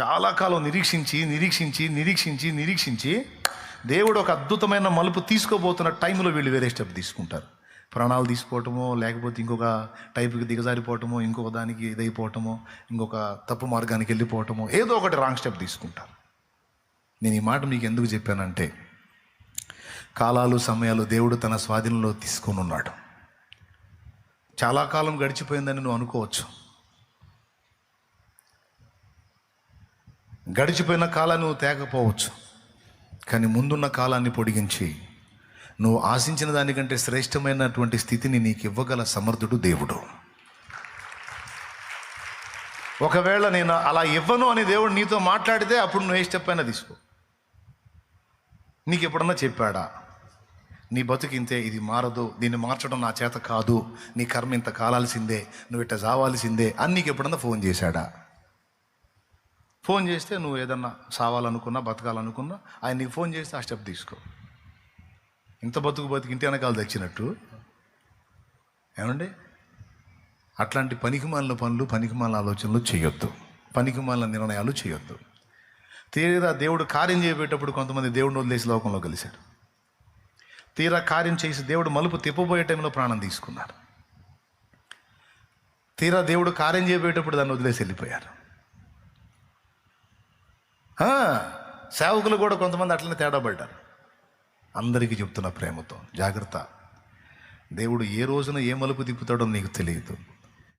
చాలా కాలం నిరీక్షించి నిరీక్షించి నిరీక్షించి నిరీక్షించి దేవుడు ఒక అద్భుతమైన మలుపు తీసుకోబోతున్న టైంలో వీళ్ళు వేరే స్టెప్ తీసుకుంటారు. ప్రాణాలు తీసుకోవటమో లేకపోతే ఇంకొక టైప్కి దిగజారిపోవటమో ఇంకొక దానికి ఇదైపోవటమో ఇంకొక తప్పు మార్గానికి వెళ్ళిపోవటమో ఏదో ఒకటి రాంగ్ స్టెప్ తీసుకుంటారు. నేను ఈ మాట మీకు ఎందుకు చెప్పానంటే కాలాలు సమయాలు దేవుడు తన స్వాధీనంలో తీసుకొని ఉన్నాడు. చాలా కాలం గడిచిపోయిందని నువ్వు అనుకోవచ్చు. గడిచిపోయిన కాలాన్ని నువ్వు తేకపోవచ్చు. కానీ ముందున్న కాలాన్ని పొడిగించి నువ్వు ఆశించిన దానికంటే శ్రేష్టమైనటువంటి స్థితిని నీకు ఇవ్వగల సమర్థుడు దేవుడు. ఒకవేళ నేను అలా ఇవ్వను అని దేవుడు నీతో మాట్లాడితే అప్పుడు నువ్వు ఏ స్టెప్ అయినా తీసుకో. నీకు ఎప్పుడన్నా చెప్పాడా నీ బతుకింతే ఇది మారదు దీన్ని మార్చడం నా చేత కాదు నీ కర్మ ఇంత కాలాల్సిందే నువ్వు ఇట్ట చావాల్సిందే అని నీకు ఎప్పుడన్నా ఫోన్ చేశాడా? ఫోన్ చేస్తే నువ్వు ఏదన్నా సావాలనుకున్నా బతకాలనుకున్నా ఆయన నీకు ఫోన్ చేస్తే ఆ స్టెప్ తీసుకో. ఇంత బతుకు బతికి ఇంటి వెనకాల తెచ్చినట్టు. ఏమండి? అట్లాంటి పనికిమాలిన పనులు పనికిమాలిన ఆలోచనలు చేయొద్దు. పనికిమాలిన నిర్ణయాలు చేయొద్దు. తీరా దేవుడు కార్యం చేయబోయేటప్పుడు కొంతమంది దేవుడిని వదిలేసి లోకంలో కలిశారు. తీరా కార్యం చేసి దేవుడు మలుపు తిప్పబోయే టైంలో ప్రాణం తీసుకున్నారు. తీరా దేవుడు కార్యం చేయబోయేటప్పుడు దాన్ని వదిలేసి వెళ్ళిపోయారు. సేవకులు కూడా కొంతమంది అట్లనే తేడా పడ్డారు. అందరికీ చెప్తున్న ప్రేమతో జాగ్రత్త. దేవుడు ఏ రోజున ఏ మలుపు తిప్పుతాడో నీకు తెలియదు.